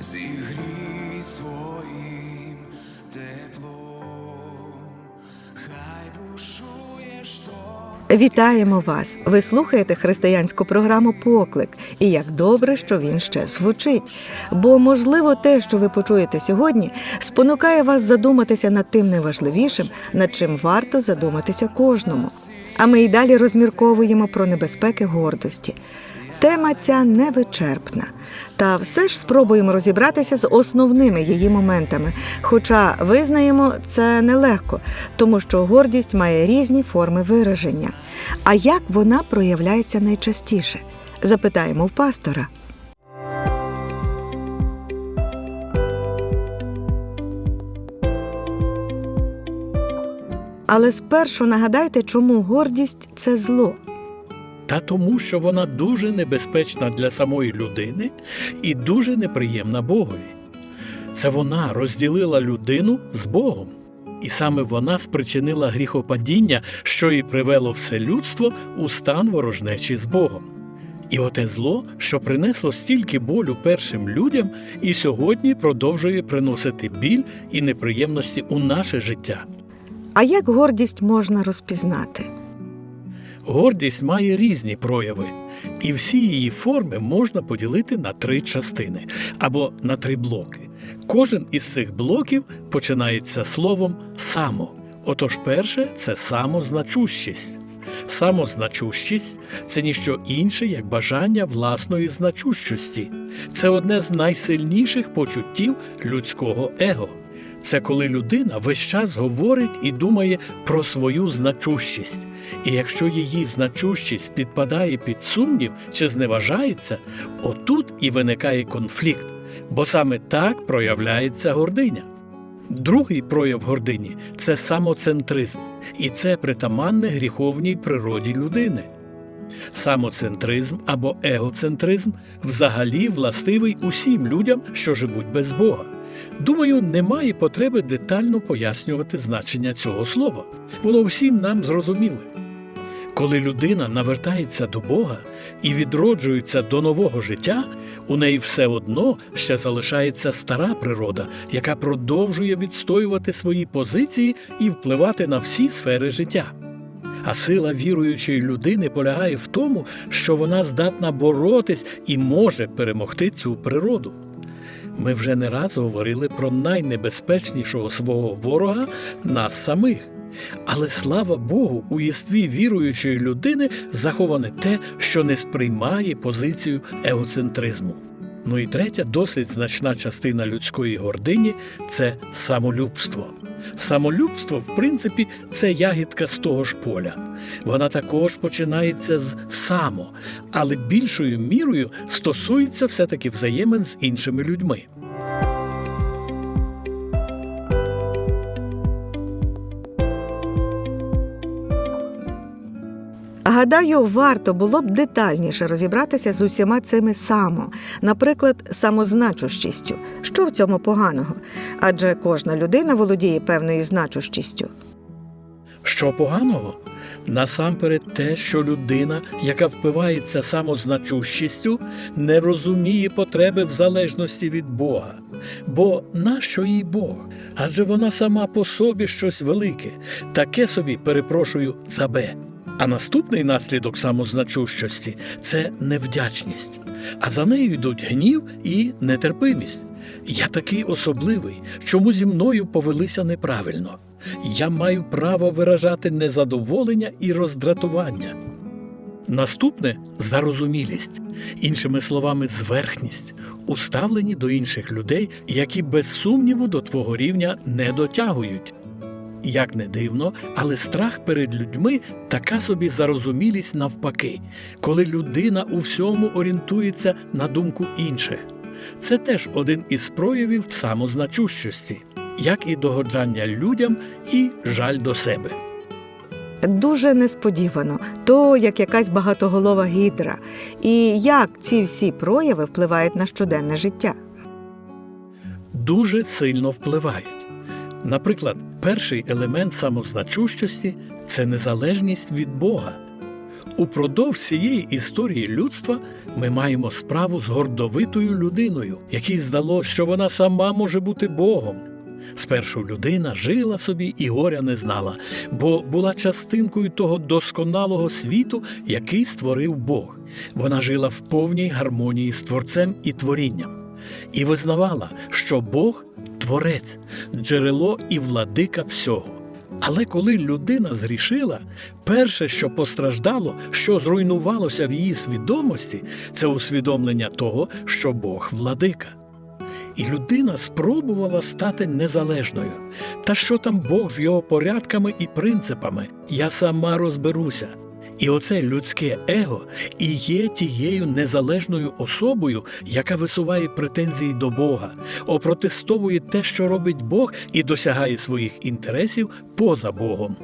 зігрій своїм теплом, хай бушує шторм. Вітаємо вас! Ви слухаєте християнську програму Поклик. І як добре, що він ще звучить. Бо, можливо, те, що ви почуєте сьогодні, спонукає вас задуматися над тим неважливішим, над чим варто задуматися кожному. А ми й далі розмірковуємо про небезпеки гордості. Тема ця невичерпна. Та все ж спробуємо розібратися з основними її моментами. Хоча визнаємо, це нелегко, тому що гордість має різні форми вираження. А як вона проявляється найчастіше? Запитаємо в пастора. Але спершу нагадайте, чому гордість це зло. Та тому, що вона дуже небезпечна для самої людини і дуже неприємна Богові. Це вона розділила людину з Богом, і саме вона спричинила гріхопадіння, що і привело все людство у стан ворожнечі з Богом. І оте зло, що принесло стільки болю першим людям, і сьогодні продовжує приносити біль і неприємності у наше життя. А як гордість можна розпізнати? Гордість має різні прояви, і всі її форми можна поділити на три частини або на три блоки. Кожен із цих блоків починається словом само. Отож, перше це самозначущість. Самозначущість це ніщо інше, як бажання власної значущості. Це одне з найсильніших почуттів людського его. Це коли людина весь час говорить і думає про свою значущість. І якщо її значущість підпадає під сумнів чи зневажається, отут і виникає конфлікт, бо саме так проявляється гординя. Другий прояв гордині це самоцентризм, і це притаманне гріховній природі людини. Самоцентризм або егоцентризм взагалі властивий усім людям, що живуть без Бога. Думаю, немає потреби детально пояснювати значення цього слова. Воно всім нам зрозуміле. Коли людина навертається до Бога і відроджується до нового життя, у неї все одно ще залишається стара природа, яка продовжує відстоювати свої позиції і впливати на всі сфери життя. А сила віруючої людини полягає в тому, що вона здатна боротись і може перемогти цю природу. Ми вже не раз говорили про найнебезпечнішого свого ворога нас самих. Але слава Богу, у єстві віруючої людини заховане те, що не сприймає позицію егоцентризму. Ну і третя, досить значна частина людської гордині це самолюбство. Самолюбство, в принципі, це ягідка з того ж поля. Вона також починається з само, але більшою мірою стосується все-таки взаємин з іншими людьми. Гадаю, варто було б детальніше розібратися з усіма цими само, наприклад, самозначущістю. Що в цьому поганого? Адже кожна людина володіє певною значущістю. Що поганого? Насамперед те, що людина, яка впивається самозначущістю, не розуміє потреби в залежності від Бога. Бо нащо їй Бог? Адже вона сама по собі щось велике, таке собі перепрошую цабе. А наступний наслідок самозначущості це невдячність, а за нею йдуть гнів і нетерпимість. Я такий особливий, чому зі мною повелися неправильно. Я маю право виражати незадоволення і роздратування. Наступне зарозумілість, іншими словами, зверхність, уставлені до інших людей, які без сумніву до твого рівня не дотягують. Як не дивно, але страх перед людьми така собі зарозумілість навпаки, коли людина у всьому орієнтується на думку інших. Це теж один із проявів самозначущості, як і догоджання людям і жаль до себе. Дуже несподівано, то як якась багатоголова гідра. І як ці всі прояви впливають на щоденне життя. дуже сильно впливають. Наприклад, перший елемент самозначущості це незалежність від Бога. Упродовж цієї історії людства ми маємо справу з гордовитою людиною, якій здалося, що вона сама може бути Богом. Спершу людина жила собі і горя не знала, бо була частинкою того досконалого світу, який створив Бог. Вона жила в повній гармонії з Творцем і творінням, і визнавала, що Бог творець, джерело і владика всього. Але коли людина зрішила, перше, що постраждало, що зруйнувалося в її свідомості, це усвідомлення того, що Бог владика. І людина спробувала стати незалежною. Та що там Бог з його порядками і принципами? Я сама розберуся. І оце людське его і є тією незалежною особою, яка висуває претензії до Бога, опротестовує те, що робить Бог, і досягає своїх інтересів поза Богом.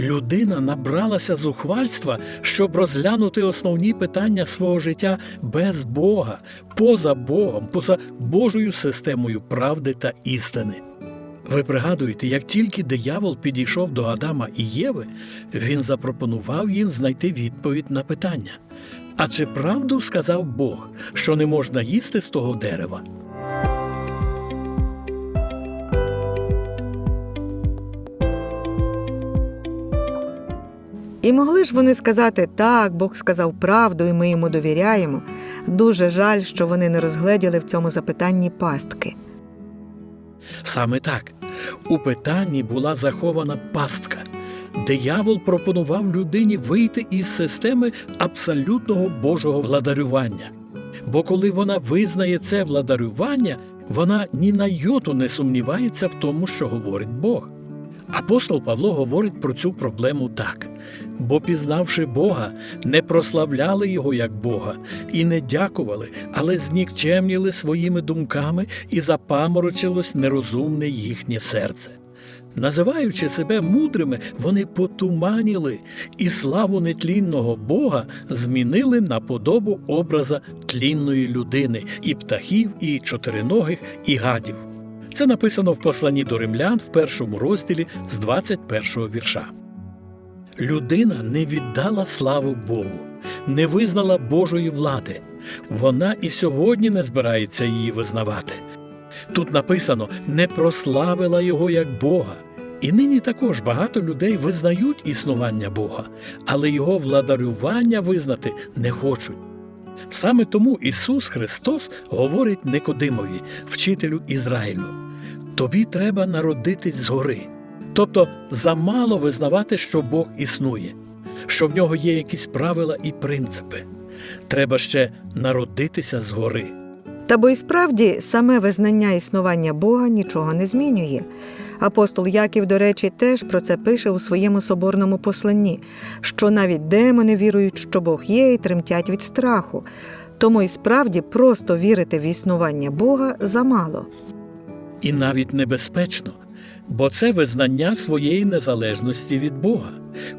Людина набралася зухвальства, щоб розглянути основні питання свого життя без Бога, поза Богом, поза Божою системою правди та істини. Ви пригадуєте, як тільки диявол підійшов до Адама і Єви, він запропонував їм знайти відповідь на питання. А чи правду сказав Бог, що не можна їсти з того дерева? І могли ж вони сказати так, Бог сказав правду, і ми йому довіряємо. Дуже жаль, що вони не розгледіли в цьому запитанні пастки. Саме так. У питанні була захована пастка. Диявол пропонував людині вийти із системи абсолютного Божого владарювання. Бо коли вона визнає це владарювання, вона ні на йоту не сумнівається в тому, що говорить Бог. Апостол Павло говорить про цю проблему так: бо, пізнавши Бога, не прославляли Його як Бога і не дякували, але знікчемніли своїми думками і запаморочилось нерозумне їхнє серце. Називаючи себе мудрими, вони потуманіли і славу нетлінного Бога змінили на подобу образа тлінної людини, і птахів, і чотириногих, і гадів. Це написано в посланні до римлян в першому розділі з 21 вірша. Людина не віддала славу Богу, не визнала Божої влади. Вона і сьогодні не збирається її визнавати. Тут написано не прославила його як Бога. І нині також багато людей визнають існування Бога, але його владарювання визнати не хочуть. Саме тому Ісус Христос говорить Никодимові, вчителю Ізраїлю: тобі треба народитись згори. Тобто замало визнавати, що Бог існує, що в нього є якісь правила і принципи. Треба ще народитися згори. Та бо і справді саме визнання існування Бога нічого не змінює. Апостол Яків, до речі, теж про це пише у своєму соборному посланні, що навіть демони вірують, що Бог є, і тремтять від страху. Тому і справді просто вірити в існування Бога замало. і навіть небезпечно, бо це визнання своєї незалежності від Бога.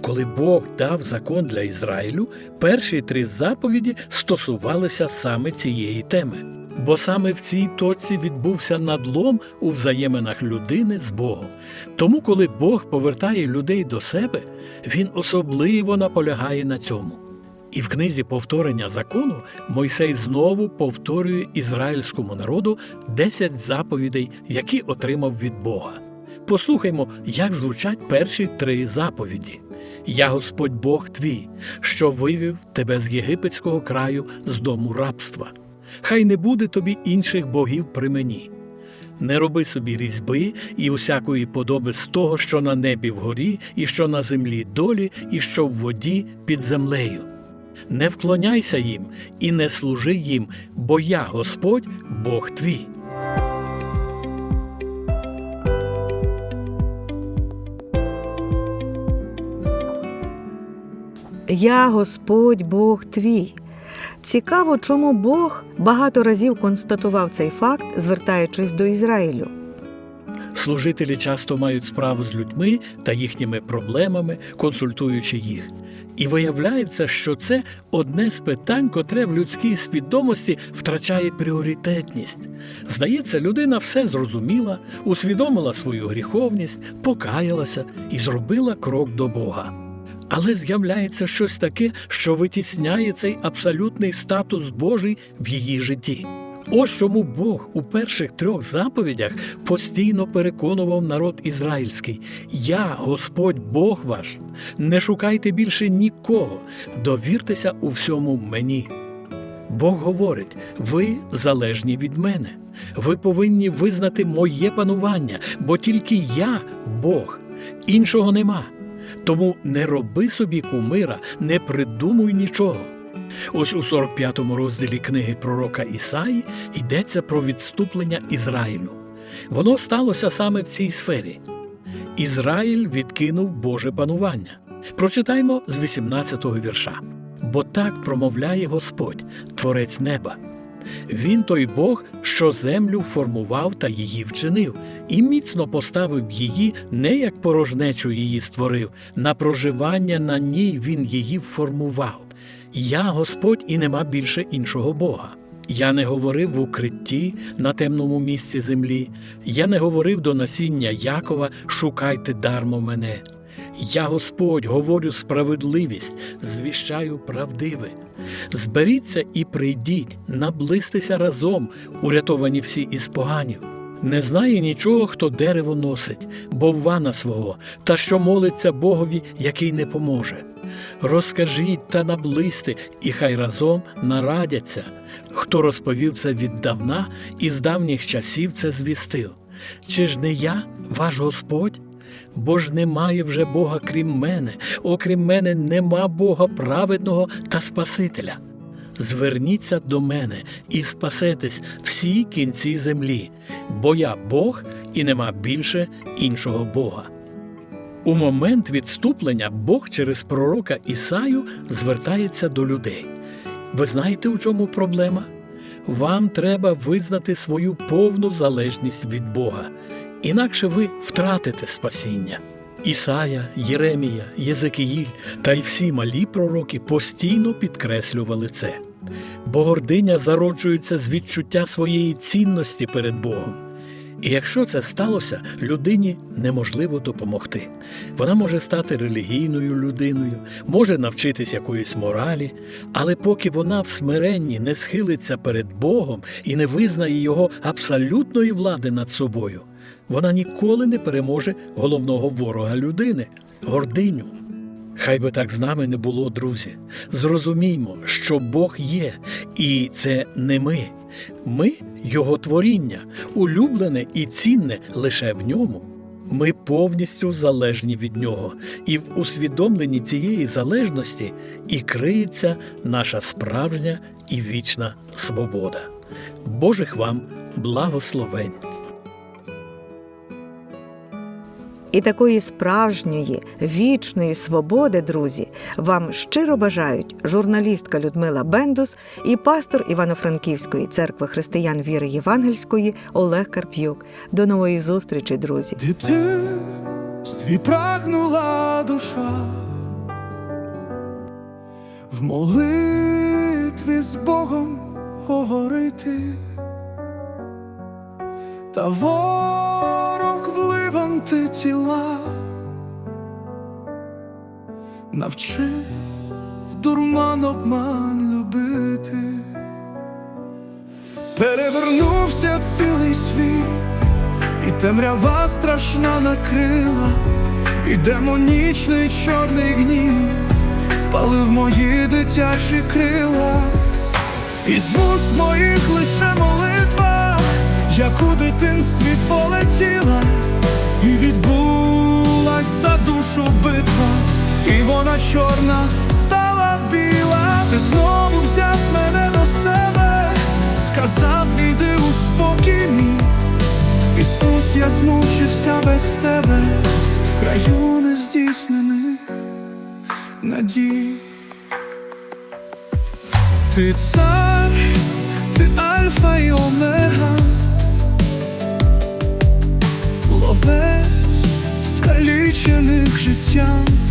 Коли Бог дав закон для Ізраїлю, перші три заповіді стосувалися саме цієї теми. Бо саме в цій точці відбувся надлом у взаєминах людини з Богом. Тому, коли Бог повертає людей до себе, він особливо наполягає на цьому. І в книзі повторення закону Мойсей знову повторює ізраїльському народу 10 заповідей, які отримав від Бога. Послухаймо, як звучать перші три заповіді. Я Господь Бог твій, що вивів тебе з єгипетського краю з дому рабства. Хай не буде тобі інших богів при мені. Не роби собі різьби і усякої подоби з того, що на небі вгорі, і що на землі долі, і що в воді під землею. Не вклоняйся їм і не служи їм, бо я Господь, Бог твій. Я Господь Бог твій. Цікаво, чому Бог багато разів констатував цей факт, звертаючись до Ізраїлю. Служителі часто мають справу з людьми та їхніми проблемами, консультуючи їх. І виявляється, що це одне з питань, котре в людській свідомості втрачає пріоритетність. Здається, людина все зрозуміла, усвідомила свою гріховність, покаялася і зробила крок до Бога. Але з'являється щось таке, що витісняє цей абсолютний статус Божий в її житті. Ось чому Бог у перших трьох заповідях постійно переконував народ ізраїльський: Я, Господь Бог ваш, не шукайте більше нікого, довіртеся у всьому мені. Бог говорить: ви залежні від мене. Ви повинні визнати моє панування, бо тільки я Бог, іншого нема. Тому не роби собі кумира, не придумуй нічого. Ось у 45-му розділі книги пророка Ісаї йдеться про відступлення Ізраїлю. Воно сталося саме в цій сфері. Ізраїль відкинув Боже панування. Прочитаймо з 18-го вірша. Бо так промовляє Господь, Творець неба. Він той Бог, що землю формував та її вчинив, і міцно поставив її не як порожнечу її створив, на проживання на ній він її формував. Я Господь і нема більше іншого Бога. Я не говорив в укритті на темному місці землі, я не говорив до насіння Якова, шукайте дармо мене. Я Господь говорю справедливість, звіщаю правдиве. Зберіться і прийдіть, наблизьтеся разом, урятовані всі із поганів. Не знає нічого, хто дерево носить, боввана свого, та що молиться Богові, який не поможе. Розкажіть та наблизьте, і хай разом нарадяться. Хто розповів це віддавна і з давніх часів це звістив. Чи ж не я, ваш Господь? Бо ж немає вже Бога крім мене, окрім мене нема Бога праведного та Спасителя. Зверніться до мене і спасетесь всі кінці землі, бо я Бог і нема більше іншого Бога. У момент відступлення Бог через пророка Ісаю звертається до людей. Ви знаєте, у чому проблема? Вам треба визнати свою повну залежність від Бога, інакше ви втратите спасіння. Ісая, Єремія, Єзекиїль та й всі малі пророки постійно підкреслювали це. Бо гординя зароджується з відчуття своєї цінності перед Богом. І якщо це сталося, людині неможливо допомогти. Вона може стати релігійною людиною, може навчитись якоїсь моралі, але поки вона в смиренні не схилиться перед Богом і не визнає його абсолютної влади над собою, вона ніколи не переможе головного ворога людини гординю. Хай би так з нами не було, друзі. Зрозуміймо, що Бог є, і це не ми. Ми Його творіння, улюблене і цінне лише в ньому. Ми повністю залежні від нього, і в усвідомленні цієї залежності і криється наша справжня і вічна свобода. Божих вам благословень! І такої справжньої вічної свободи, друзі, вам щиро бажають журналістка Людмила Бендус і пастор Івано-Франківської церкви християн віри Євангельської Олег Карп'юк. До нової зустрічі, друзі! дитинстві прагнула душа, в молитві з Богом говорити, та ворог вливам ти тіла, навчив в дурман обман любити, перевернувся цілий світ. І темрява страшна накрила, і демонічний чорний гніт спалив мої дитячі крила, і з вуст моїх лише молитва, як у дитинстві полетіла, і відбулась за душу битва, і вона чорна стала біла, ти знову взяв мене до себе, сказав, іди у спокій. Ісус, я змучився без тебе в краю нездійснених надій. Ти цар, ти альфа і омега, ловець скалічених життям.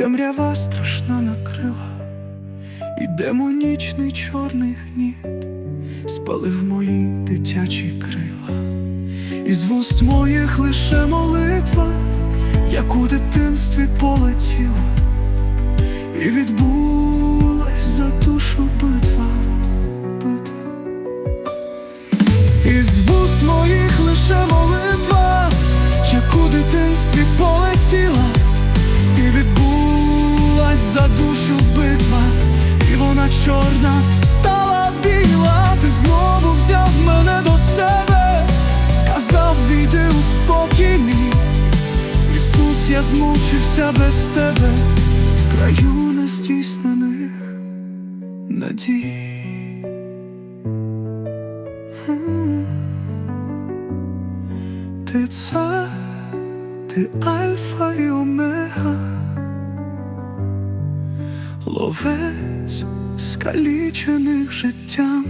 Темрява страшна накрила, і демонічний чорний гніт спалив мої дитячі крила, і з вуст моїх лише молитва, як у дитинстві полетіла, і відбулась за душу битва. Чорна стала біла, ти знову взяв мене до себе, сказав, війди у спокій. Ісус, я змучився без тебе в краю нездійснених надій. Ти цар, ти альфа і омега, ловець скалічених життям,